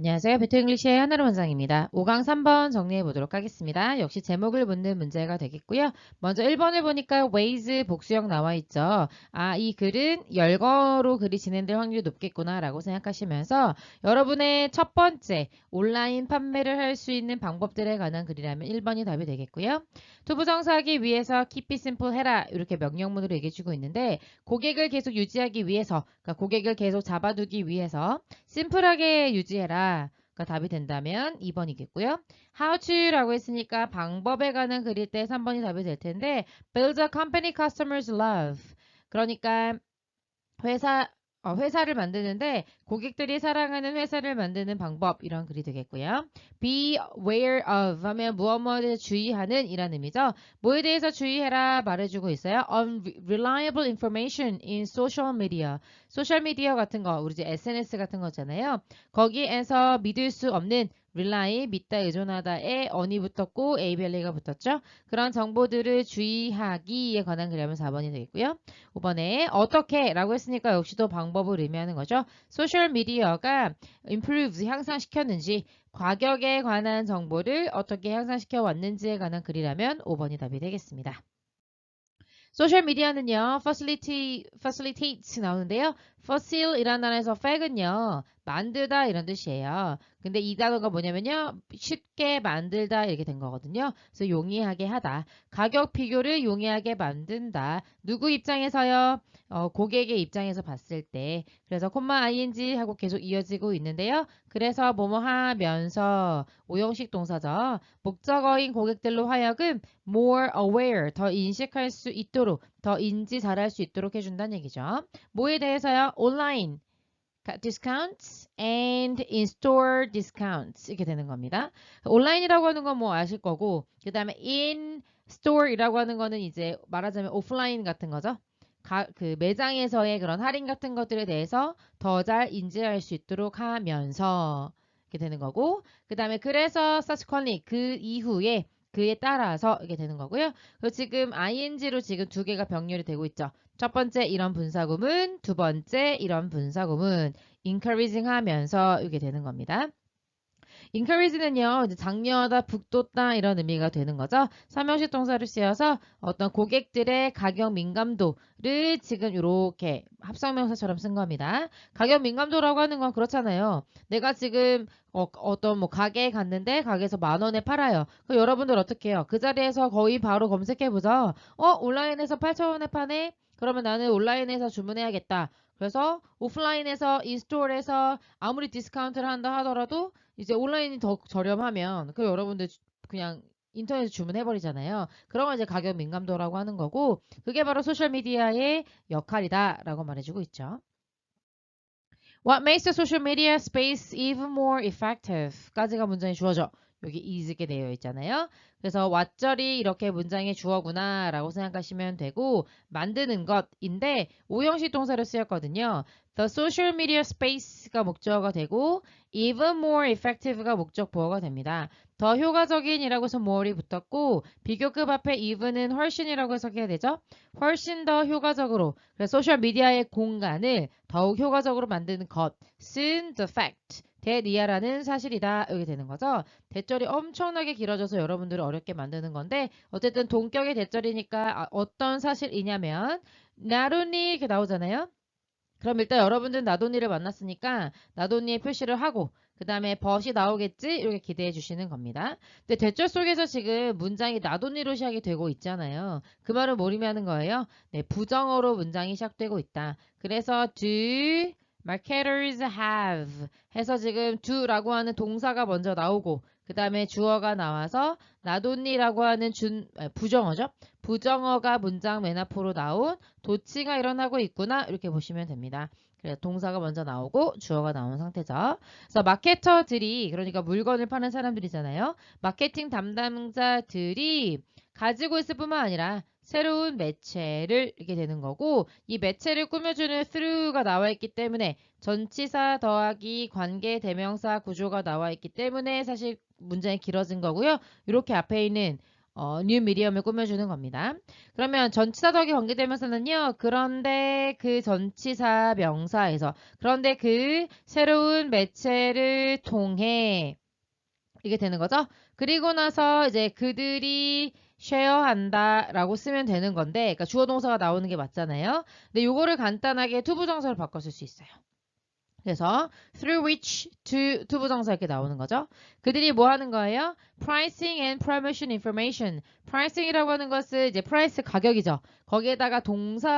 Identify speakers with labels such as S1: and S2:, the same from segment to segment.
S1: 안녕하세요. 베트잉글리시의 하나로 원장입니다. 5강 3번 정리해 보도록 하겠습니다. 역시 제목을 묻는 문제가 되겠고요. 먼저 1번을 보니까 ways 복수형 나와 있죠. 아, 이 글은 열거로 글이 진행될 확률이 높겠구나 라고 생각하시면서 여러분의 첫 번째 온라인 판매를 할 수 있는 방법들에 관한 글이라면 1번이 답이 되겠고요. 투부정사하기 위해서 keep it simple 해라 이렇게 명령문으로 얘기해 주고 있는데 고객을 계속 유지하기 위해서 그러니까 고객을 계속 잡아두기 위해서 심플하게 유지해라. 가 답이 된다면 2번이겠고요. How to라고 했으니까 방법에 관한 글일 때 3번이 답이 될 텐데 build a company customers love. 그러니까 회사 어, 회사를 만드는데 고객들이 사랑하는 회사를 만드는 방법 이런 글이 되겠고요. Be aware of 하면 무엇 무엇에 주의하는 이란 의미죠. 뭐에 대해서 주의해라 말해주고 있어요. Unreliable information in social media. 소셜 미디어 같은 거, 우리 이제 SNS 같은 거잖아요. 거기에서 믿을 수 없는 rely, 믿다, 의존하다에 언이 붙었고 a벨리가 붙었죠. 그런 정보들을 주의하기에 관한 글이라면 4번이 되겠고요. 5번에 어떻게 라고 했으니까 역시도 방법을 의미하는 거죠. 소셜 미디어가 improves, 향상시켰는지 과격에 관한 정보를 어떻게 향상시켜 왔는지에 관한 글이라면 5번이 답이 되겠습니다. 소셜 미디어는요, facilitate, facilitate 나오는데요. facil이라는 단어에서 fac은요, 만들다 이런 뜻이에요. 근데 이 단어가 뭐냐면요. 쉽게 만들다 이렇게 된 거거든요. 그래서 용이하게 하다. 가격 비교를 용이하게 만든다. 누구 입장에서요? 어, 고객의 입장에서 봤을 때. 그래서 콤마 ing 하고 계속 이어지고 있는데요. 그래서 뭐뭐 하면서 오형식 동사죠. 목적어인 고객들로 하여금 more aware 더 인식할 수 있도록 더 인지 잘할 수 있도록 해준다는 얘기죠. 뭐에 대해서요? 온라인 discounts and in-store discounts 이렇게 되는 겁니다. 온라인이라고 하는 건 뭐 아실 거고 그 다음에 in-store이라고 하는 거는 이제 말하자면 오프라인 같은 거죠. 가, 그 매장에서의 그런 할인 같은 것들에 대해서 더 잘 인지할 수 있도록 하면서 이렇게 되는 거고 그 다음에 그래서 subsequently 그 이후에 그에 따라서 이게 되는 거고요. 그리고 지금 ing로 지금 두 개가 병렬이 되고 있죠. 첫 번째 이런 분사구문, 두 번째 이런 분사구문 encouraging 하면서 이게 되는 겁니다. Encourage는요, 이제 장려하다, 북돋다 이런 의미가 되는 거죠. 삼형식 동사를 쓰여서 어떤 고객들의 가격 민감도를 지금 이렇게 합성명사처럼 쓴 겁니다. 가격 민감도라고 하는 건 그렇잖아요. 내가 지금 어, 어떤 뭐 가게에 갔는데 가게에서 만 원에 팔아요. 그 여러분들 어떻게 해요? 그 자리에서 거의 바로 검색해 보죠. 어, 온라인에서 8천 원에 파네. 그러면 나는 온라인에서 주문해야겠다. 그래서 오프라인에서 인스토어에서 아무리 디스카운트를 한다 하더라도 이제 온라인이 더 저렴하면 그 여러분들 그냥 인터넷에 주문해 버리잖아요. 걸 이제 가격 민감도라고 하는 거고 그게 바로 소셜 미디어의 역할이다라고 말해주고 있죠. What makes the social media space even more effective? 까지가 문장이 주어져. 여기 is게 되어 있잖아요. 그래서 왓절이 이렇게 문장의 주어구나 라고 생각하시면 되고 만드는 것인데 오형식 동사를 쓰였거든요. The social media space가 목적어가 되고 even more effective가 목적 보어가 됩니다. 더 효과적인이라고 해서 more이 붙었고 비교급 앞에 even은 훨씬이라고 해석해야 되죠. 훨씬 더 효과적으로 그래서 소셜 미디어의 공간을 더욱 효과적으로 만드는 것은 the fact 대리아라는 사실이다 이렇게 되는 거죠. 대절이 엄청나게 길어져서 여러분들을 어렵게 만드는 건데 어쨌든 동격의 대절이니까 아, 어떤 사실이냐면 나돈니 이렇게 나오잖아요. 그럼 일단 여러분들 나돈니를 만났으니까 나돈니의 표시를 하고 그 다음에 벗이 나오겠지 이렇게 기대해 주시는 겁니다. 근데 대절 속에서 지금 문장이 나돈니로 시작이 되고 있잖아요. 그 말은 뭘 의미하는 거예요? 네, 부정어로 문장이 시작되고 있다. 그래서 do marketers have 해서 지금 do라고 하는 동사가 먼저 나오고 그 다음에 주어가 나와서 나돈니라고 하는 준, 부정어죠. 부정어가 문장 맨 앞으로 나온 도치가 일어나고 있구나 이렇게 보시면 됩니다. 그래서 동사가 먼저 나오고 주어가 나온 상태죠. 그래서 마케터들이 그러니까 물건을 파는 사람들이잖아요. 마케팅 담당자들이 가지고 있을 뿐만 아니라 새로운 매체를 이렇게 되는 거고 이 매체를 꾸며주는 through가 나와 있기 때문에 전치사 더하기 관계 대명사 구조가 나와 있기 때문에 사실 문장이 길어진 거고요. 이렇게 앞에 있는 어, 뉴 미디엄을 꾸며주는 겁니다. 그러면 전치사 덕이 관계되면서는요. 그런데 그 전치사 명사에서 그런데 그 새로운 매체를 통해 이게 되는 거죠. 그리고 나서 이제 그들이 쉐어한다 라고 쓰면 되는 건데, 그러니까 주어 동사가 나오는 게 맞잖아요. 근데 요거를 간단하게 투부정사로 바꿨을 수 있어요. 그래서 through which to 투부정사 이렇게 나오는 거죠. 그들이 뭐 하는 거예요? pricing and promotion information. pricing이라고 하는 것은 이제 price 가격이죠. 거기에다가 동사에다가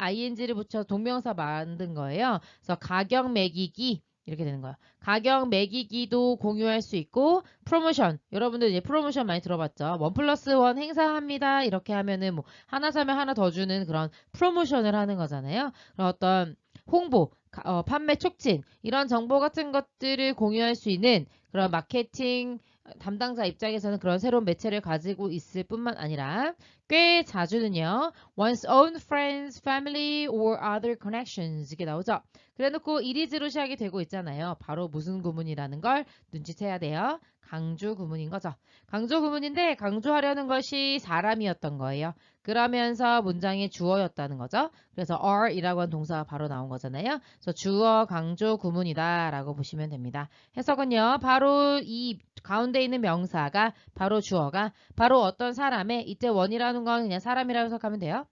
S1: ing를 붙여 동명사 만든 거예요. 그래서 가격 매기기 이렇게 되는 거예요. 가격 매기기도 공유할 수 있고 프로모션 여러분들 이제 프로모션 많이 들어봤죠. 원 플러스 원 행사합니다. 이렇게 하면은 뭐 하나 사면 하나 더 주는 그런 프로모션을 하는 거잖아요. 그런 어떤 홍보, 가- 어, 판매 촉진 이런 정보 같은 것들을 공유할 수 있는 그런 마케팅 담당자 입장에서는 그런 새로운 매체를 가지고 있을 뿐만 아니라 꽤 자주는요. one's own friends, family or other connections 이게 나오죠. 그래놓고 이리즈로 시작이 되고 있잖아요. 바로 무슨 구문이라는 걸 눈치채야 돼요. 강조 구문인 거죠. 강조 구문인데 강조하려는 것이 사람이었던 거예요. 그러면서 문장의 주어였다는 거죠. 그래서 are이라고 한 동사가 바로 나온 거잖아요. 그래서 주어 강조 구문이다 라고 보시면 됩니다. 해석은요. 바로 이 가운데 있는 명사가 바로 주어가 바로 어떤 사람의 이때 원이라는 건 그냥 사람이라고 해석하면 돼요.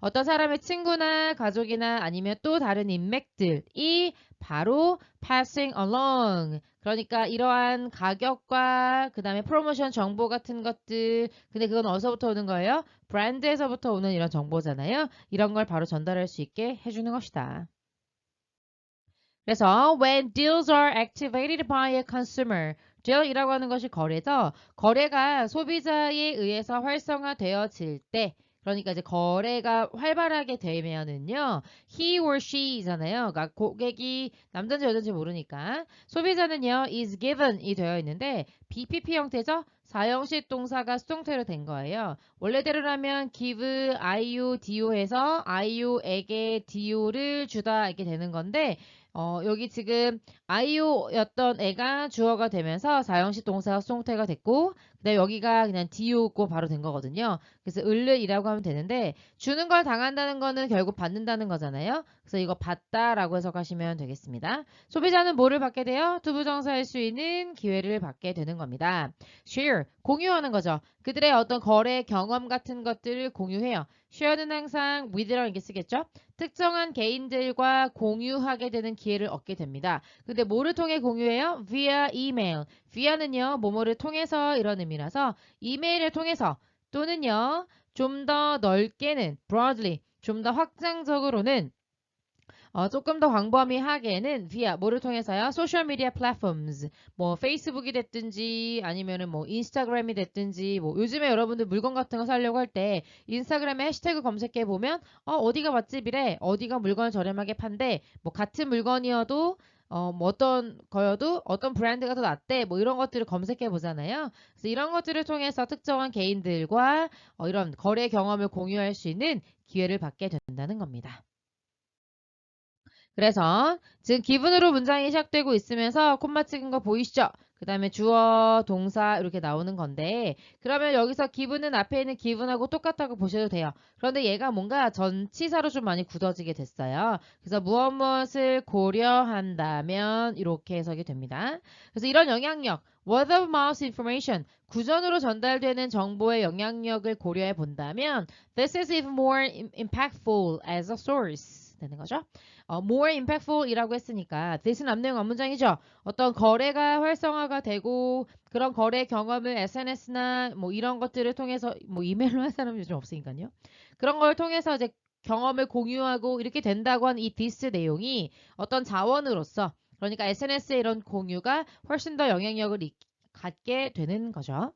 S1: 어떤 사람의 친구나 가족이나 아니면 또 다른 인맥들이 바로 passing along. 그러니까 이러한 가격과 그 다음에 프로모션 정보 같은 것들. 근데 그건 어디서부터 오는 거예요? 브랜드에서부터 오는 이런 정보잖아요. 이런 걸 바로 전달할 수 있게 해주는 것이다. 그래서 when deals are activated by a consumer deal이라고 하는 것이 거래죠. 거래가 소비자에 의해서 활성화되어질 때 그러니까 이제 거래가 활발하게 되면은요, he or she잖아요. 그러니까 고객이 남자인지 여자인지 모르니까 소비자는요, is given이 되어 있는데 BPP 형태죠. 사형식 동사가 수동태로 된 거예요. 원래대로라면 give IU, DO 해서 IU에게 DO를 주다 이렇게 되는 건데 어, 여기 지금 IO였던 애가 주어가 되면서 사형식 동사가 수동태가 됐고 그다음에 여기가 그냥 DO고 바로 된 거거든요. 그래서 을르이라고 하면 되는데 주는 걸 당한다는 거는 결국 받는다는 거잖아요. 그래서 이거 받다라고 해석하시면 되겠습니다. 소비자는 뭐를 받게 돼요? 투부정사할 수 있는 기회를 받게 되는 겁니다. share 공유하는 거죠. 그들의 어떤 거래 경험 같은 것들을 공유해요. Share는 항상 with랑 이렇게 쓰겠죠. 특정한 개인들과 공유하게 되는 기회를 얻게 됩니다. 근데 뭐를 통해 공유해요? via email. via는요, 뭐뭐를 통해서 이런 의미라서 이메일을 통해서 또는요, 좀 더 넓게는 broadly, 좀 더 확장적으로는 어, 조금 더 광범위하게는 via 뭐를 통해서요? 소셜 미디어 플랫폼스 뭐 페이스북이 됐든지 아니면은 뭐 인스타그램이 됐든지 뭐 요즘에 여러분들 물건 같은 거 사려고 할 때 인스타그램에 해시태그 검색해 보면 어 어디가 맛집이래 어디가 물건을 저렴하게 판대 뭐 같은 물건이어도 어, 뭐 어떤 거여도 어떤 브랜드가 더 낫대 뭐 이런 것들을 검색해 보잖아요. 그래서 이런 것들을 통해서 특정한 개인들과 어, 이런 거래 경험을 공유할 수 있는 기회를 받게 된다는 겁니다. 그래서 지금 기분으로 문장이 시작되고 있으면서 콤마 찍은 거 보이시죠? 그 다음에 주어, 동사 이렇게 나오는 건데 그러면 여기서 기분은 앞에 있는 기분하고 똑같다고 보셔도 돼요. 그런데 얘가 뭔가 전치사로 좀 많이 굳어지게 됐어요. 그래서 무엇 무엇을 고려한다면 이렇게 해석이 됩니다. 그래서 이런 영향력 word of mouth information 구전으로 전달되는 정보의 영향력을 고려해 본다면 this is even more impactful as a source 되는 거죠. 어, more impactful이라고 했으니까 this는 앞내용 앞문장이죠. 어떤 거래가 활성화가 되고 그런 거래 경험을 SNS나 뭐 이런 것들을 통해서 뭐 이메일로 할 사람이 요즘 없으니까요. 그런 걸 통해서 이제 경험을 공유하고 이렇게 된다고 한이 this 내용이 어떤 자원으로서 그러니까 SNS의 이런 공유가 훨씬 더 영향력을 갖게 되는 거죠.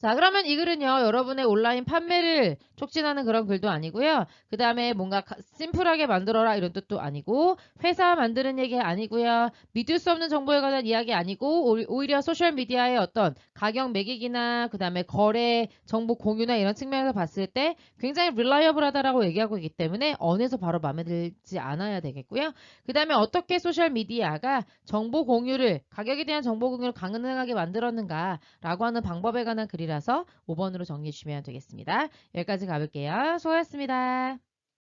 S1: 자, 그러면 이 글은요, 여러분의 온라인 판매를 촉진하는 그런 글도 아니고요. 그 다음에 뭔가 가- 심플하게 만들어라 이런 뜻도 아니고, 회사 만드는 얘기 아니고요. 믿을 수 없는 정보에 관한 이야기 아니고, 오- 오히려 소셜미디어의 어떤 가격 매기기나, 그 다음에 거래, 정보 공유나 이런 측면에서 봤을 때 굉장히 릴라이어블하다라고 얘기하고 있기 때문에 언에서 바로 마음에 들지 않아야 되겠고요. 그 다음에 어떻게 소셜미디어가 정보 공유를, 가격에 대한 정보 공유를 가능하게 만들었는가 라고 하는 방법에 관한 글 이라서 5번으로 정리해 주시면 되겠습니다. 여기까지 가볼게요. 수고하셨습니다.